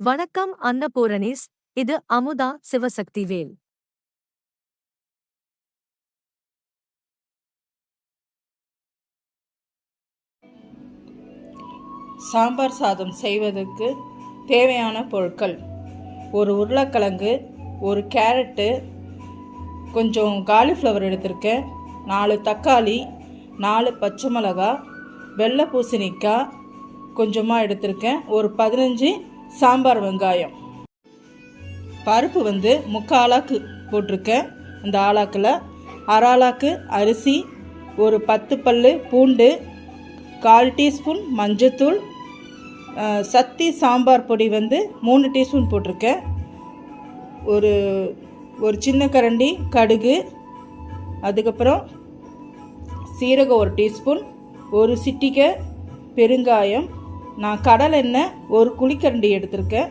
வணக்கம் அன்னபூரணிஸ் இது அமுதா சிவசக்தி வேல் சாம்பார் சாதம் செய்வதற்கு தேவையான பொருட்கள். ஒரு உருளைக்கிழங்கு ஒரு கேரட்டு கொஞ்சம் காலிஃப்ளவர் எடுத்திருக்கேன். நாலு தக்காளி நாலு பச்சை மிளகா வெள்ளை பூசணிக்காய் கொஞ்சமாக எடுத்திருக்கேன். ஒரு பதினஞ்சு சாம்பார் வெங்காயம். பருப்பு வந்து முக்காலாக்கு போட்டிருக்கேன். அந்த ஆளாக்கில் அரை அரிசி ஒரு பத்து பல்லு பூண்டு கால் டீஸ்பூன் மஞ்சத்தூள் சத்தி சக்தி சாம்பார் பொடி வந்து மூணு டீஸ்பூன் போட்டிருக்கேன். ஒரு ஒரு சின்ன கரண்டி கடுகு அதுக்கப்புறம் சீரகம் ஒரு டீஸ்பூன் ஒரு சிட்டிக்க பெருங்காயம் நான் கடலை எண்ணெய் ஒரு குழிக்கரண்டி எடுத்திருக்கேன்.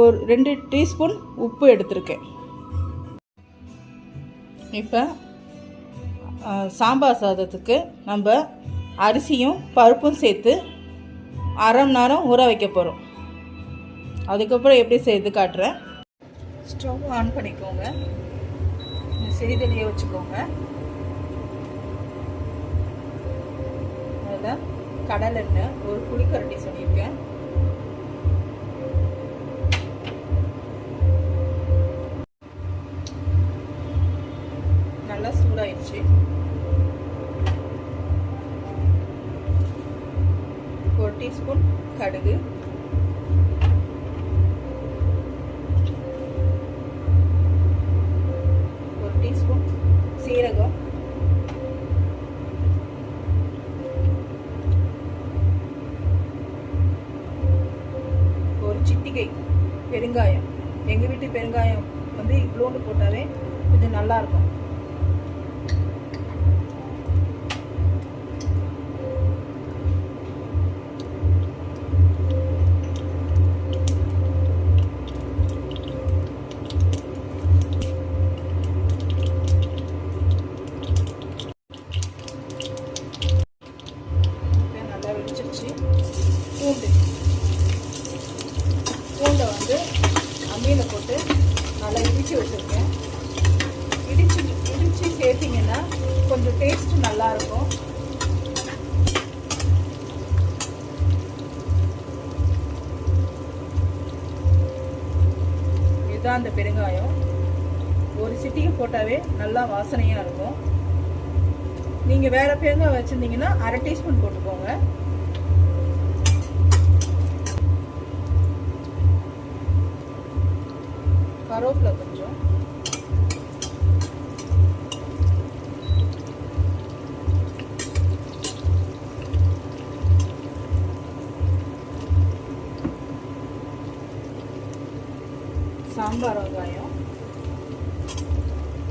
ஒரு ரெண்டு டீஸ்பூன் உப்பு எடுத்திருக்கேன். இப்போ சாம்பார் சாதத்துக்கு நம்ம அரிசியும் பருப்பும் சேர்த்து அரை மணி நேரம் ஊற வைக்க போகிறோம் அதுக்கப்புறம் எப்படி செய்து காட்டுறேன். ஸ்டவ் ஆன் பண்ணிக்கோங்க. சிறிதலியை வச்சுக்கோங்க. அதில் கடலெண்ணெய் ஒரு புளிக்கரண்டி கடுகு. ஒரு டீஸ்பூன் சீரகம். ஒரு சிட்டிகை பெருங்காயம். எங்கள் வீட்டு பெருங்காயம் வந்து இவ்வளோண்டு போட்டாலே கொஞ்சம் நல்லா டேஸ்ட் நல்லாயிருக்கும் இதுதான் அந்த பெருங்காயம். ஒரு சிட்டிக்கு போட்டாவே நல்லா வாசனையாக இருக்கும். நீங்கள் வேறு பெருங்காயம் வச்சுருந்தீங்கன்னா அரை டீஸ்பூன் போட்டுக்கோங்க. கருவேப்பிலை சாம்பார் வெங்காயம்.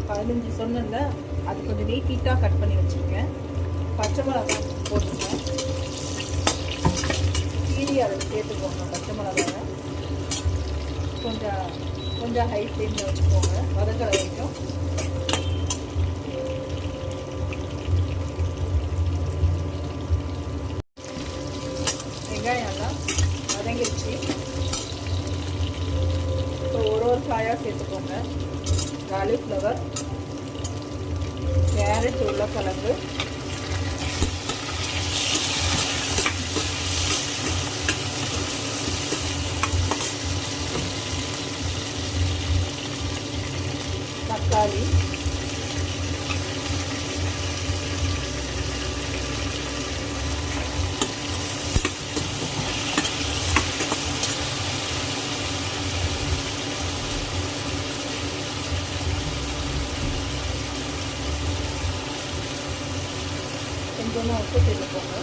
பதினஞ்சு சொன்னல அது கொஞ்சம் நீட் நீட்டாக கட் பண்ணி வச்சுருக்கேன். பச்சை மிளகாய் போட்டுருக்கேன். கீரி அதை சேர்த்துக்கோங்க பச்சை மிளகாயை கொஞ்சம் கொஞ்சம் ஹை ஃப்ளேமில் வச்சுக்கோங்க வதக்கிற வரைக்கும் வெங்காயம் எல்லாம் வதங்கிருச்சு இப்போ ஒரு ஒரு காயாக சேர்த்துக்கோங்க. காலிஃப்ளவர் கேரட் உருளைக்கிழங்கு. தக்காளி. 정도는 어떻게 될 건가요?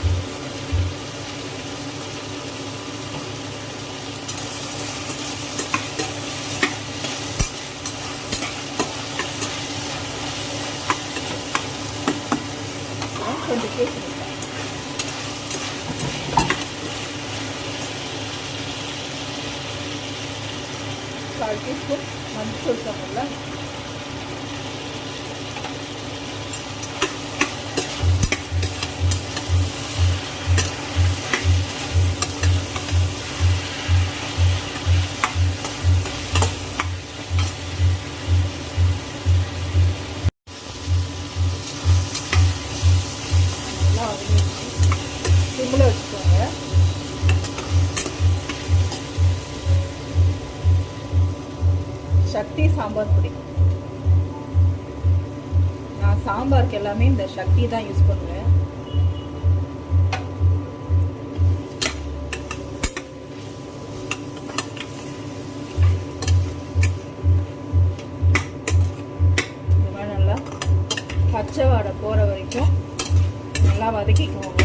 아, 느끼겠습니다. 알겠고? 만족할 줄 몰라? சக்தி சாம்பார் பொடி. நான் சாம்பாருக்கு எல்லாமே இந்த சக்தி தான் யூஸ் பண்ணுவேன். நல்லா பச்சை வாடை போகிற வரைக்கும் நல்லா வதக்கிக்குவோங்க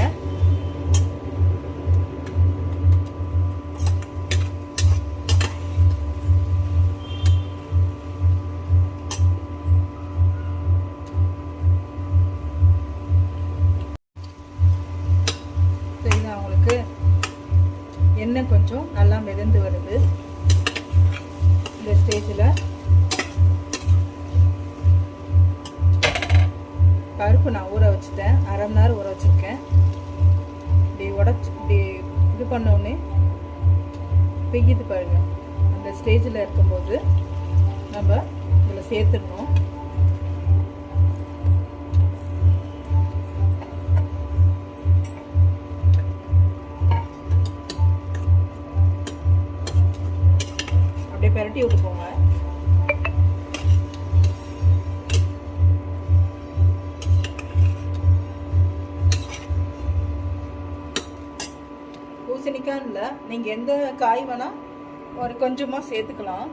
பருப்பு நான் ஊற வச்சுட்டேன். அரை மணி நேரம் ஊற வச்சுருக்கேன். இப்படி உடச்சி இப்படி இது பண்ணோடனே பெய்யுது பாருங்க. அந்த ஸ்டேஜில் இருக்கும்போது நம்ம இதில் சேர்த்துடணும். அப்படியே பெரட்டி போங்க பூசணிக்காய் இல்லை. நீங்கள் எந்த காய் வேணால் ஒரு கொஞ்சமாக சேர்த்துக்கலாம்.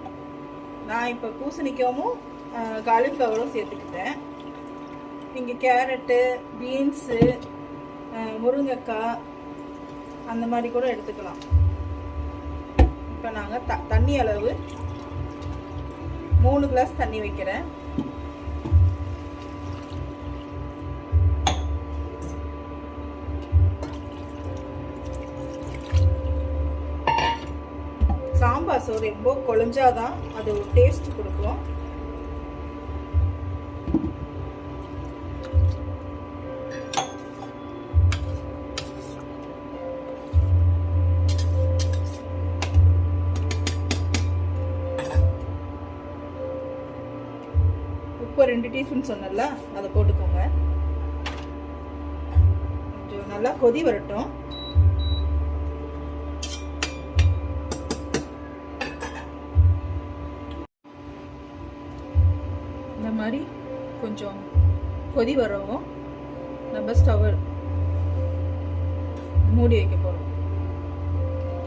நான் இப்போ பூசணிக்காவும் காலிஃப்ளவரும் சேர்த்துக்கிட்டேன். நீங்கள் கேரட்டு பீன்ஸு முருங்கைக்காய் அந்த மாதிரி கூட எடுத்துக்கலாம். இப்போ நாங்கள் த தண்ணி அளவு மூணு கிளாஸ் தண்ணி வைக்கிறேன். ஸோ சோறு ரொம்ப குழஞ்சாதான் அது ஒரு டேஸ்ட் கொடுக்கும். உப்பு ரெண்டு டீஸ்பூன் சொன்னல அதை போட்டுக்கோங்க. கொஞ்சம் நல்லா கொதி வரட்டும். கொஞ்சம் கொதி வரவும் நம்ம ஸ்டவ் மூடி வைக்க போகிறோம்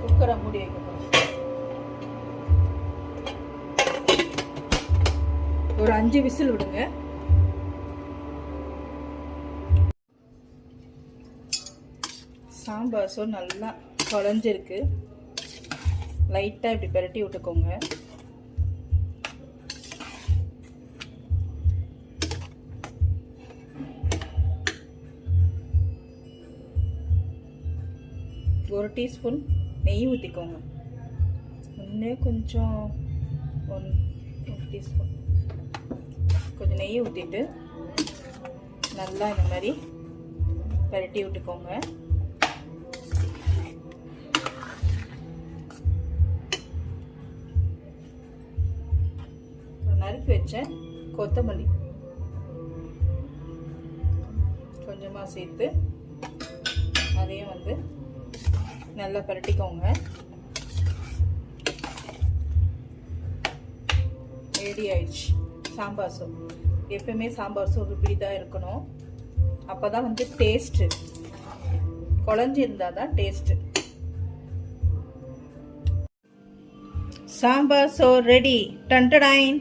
குக்கரை மூடி வைக்க போகிறோம் ஒரு அஞ்சு விசில் விடுங்க. சாம்பார் சோ நல்லா குழஞ்சிருக்கு. லைட்டாக இப்படி பெரட்டி விட்டுக்கோங்க. ஒரு டீஸ்பூன் நெய் ஊற்றிக்கோங்க இன்னும் கொஞ்சம் ஒன் ஒரு டீஸ்பூன். கொஞ்சம் நெய் ஊற்றிட்டு நல்லா இந்த மாதிரி பரட்டி விட்டுக்கோங்க. நறுக்கி வச்ச கொத்தமல்லி கொஞ்சமாக சேர்த்து அதையும் வந்து நல்லா பரட்டிக்கோங்க. ரெடி ஆயிடுச்சு. சாம்பார் சோறு. எப்பவுமே சாம்பார் சோறு இப்படி தான் இருக்கணும். அப்போ தான் வந்து டேஸ்ட்டு குழஞ்சி இருந்தால் தான் டேஸ்ட்டு சாம்பார் சோறு ரெடி டன்டடாயின்